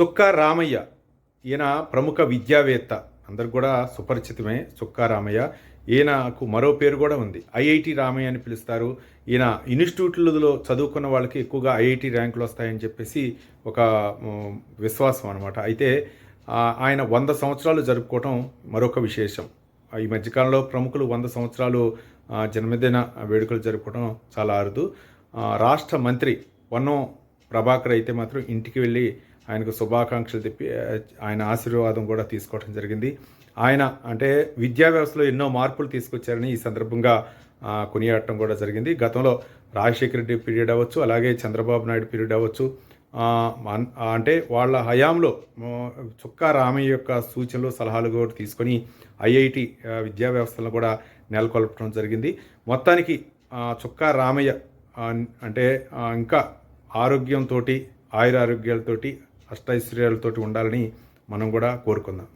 చుక్కా రామయ్య ఈయన ప్రముఖ విద్యావేత్త. అందరికి కూడా సుపరిచితమే చుక్కా రామయ్య. ఈయనకు మరో పేరు కూడా ఉంది. ఐఐటి రామయ్య అని పిలుస్తారు. ఈయన ఇన్స్టిట్యూట్లలో చదువుకున్న వాళ్ళకి ఎక్కువగా ఐఐటి ర్యాంకులు వస్తాయని చెప్పేసి ఒక విశ్వాసం అనమాట అయితే ఆయన వంద సంవత్సరాలు జరుపుకోవటం మరొక విశేషం. ఈ మధ్యకాలంలో ప్రముఖులు వంద సంవత్సరాలు జన్మదిన వేడుకలు జరుపుకోవడం చాలా అరుదు. రాష్ట్ర మంత్రి వన్నం ప్రభాకర్ అయితే మాత్రం ఇంటికి వెళ్ళి ఆయనకు శుభాకాంక్షలు తెప్పి ఆయన ఆశీర్వాదం కూడా తీసుకోవడం జరిగింది. ఆయన అంటే విద్యా వ్యవస్థలో ఎన్నో మార్పులు తీసుకొచ్చారని ఈ సందర్భంగా కొనియాడటం కూడా జరిగింది. గతంలో రాజశేఖర రెడ్డి పీరియడ్ అవ్వచ్చు అలాగే చంద్రబాబు నాయుడు పీరియడ్ అవ్వచ్చు. అంటే వాళ్ళ హయాంలో చుక్కా రామయ్య యొక్క సూచనలు సలహాలు కూడా తీసుకొని ఐఐటి విద్యా వ్యవస్థలను కూడా నెలకొల్పడం జరిగింది. మొత్తానికి చుక్కా రామయ్య అంటే ఇంకా ఆరోగ్యంతో ఆయురారోగ్యాలతోటి అష్టైశ్వర్యాలతోటి ఉండాలని మనం కూడా కోరుకుందాం.